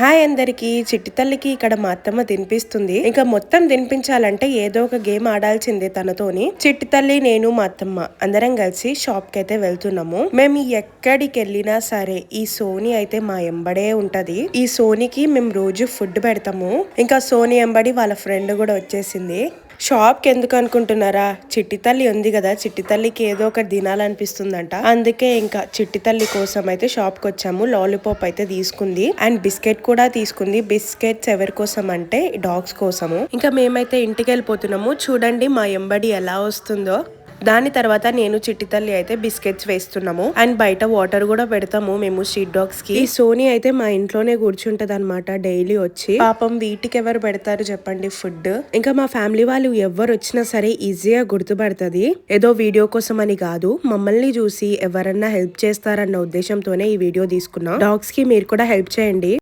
Hi అందరికి చిట్టి తల్లికి ఇక్కడ మా అత్తమ్మ తినిపిస్తుంది. ఇంకా మొత్తం తినిపించాలంటే ఏదో ఒక గేమ్ ఆడాల్సిందే తనతోని. చిట్టి తల్లి నేను మా అత్తమ్మ అందరం కలిసి షాప్కి అయితే వెళ్తున్నాము. మేము ఎక్కడికి వెళ్ళినా సరే ఈ సోనీ అయితే మా ఎంబడే ఉంటది. ఈ సోనీకి మేము రోజు ఫుడ్ పెడతాము. ఇంకా సోనీ ఎంబడి వాళ్ళ ఫ్రెండ్ కూడా వచ్చేసింది. షాప్కి ఎందుకు అనుకుంటున్నారా? చిట్టి తల్లి ఉంది కదా చిట్టి తల్లికి ఏదో ఒకటి తినాలనిపిస్తుందంట. అందుకే ఇంకా చిట్టి తల్లి కోసం అయితే షాప్కి వచ్చాము. లాలీపాప్ అయితే తీసుకుంది. అండ్ బిస్కెట్ కూడా తీసుకుంది. బిస్కెట్స్ ఎవరి కోసం అంటే డాగ్స్ కోసము. ఇంకా మేమైతే ఇంటికి వెళ్ళిపోతున్నాము. చూడండి మా ఎంబడి ఎలా వస్తుందో. దాని తర్వాత నేను చిట్టి తల్లి అయితే బిస్కెట్స్ వేస్తున్నాము. అండ్ బయట వాటర్ కూడా పెడతాము మేము స్ట్రీట్ డాగ్స్కి. ఈ సోనీ అయితే మా ఇంట్లోనే కూర్చుంటది అనమాట డైలీ వచ్చి. పాపం వీటికి ఎవరు పెడతారు చెప్పండి ఫుడ్. ఇంకా మా ఫ్యామిలీ వాళ్ళు ఎవరు వచ్చినా సరే ఈజీగా గుర్తుపడుతుంది. ఏదో వీడియో కోసం అని కాదు మమ్మల్ని చూసి ఎవరన్నా హెల్ప్ చేస్తారన్న ఉద్దేశంతోనే ఈ వీడియో తీసుకున్నాం. డాగ్స్కి మీరు కూడా హెల్ప్ చేయండి.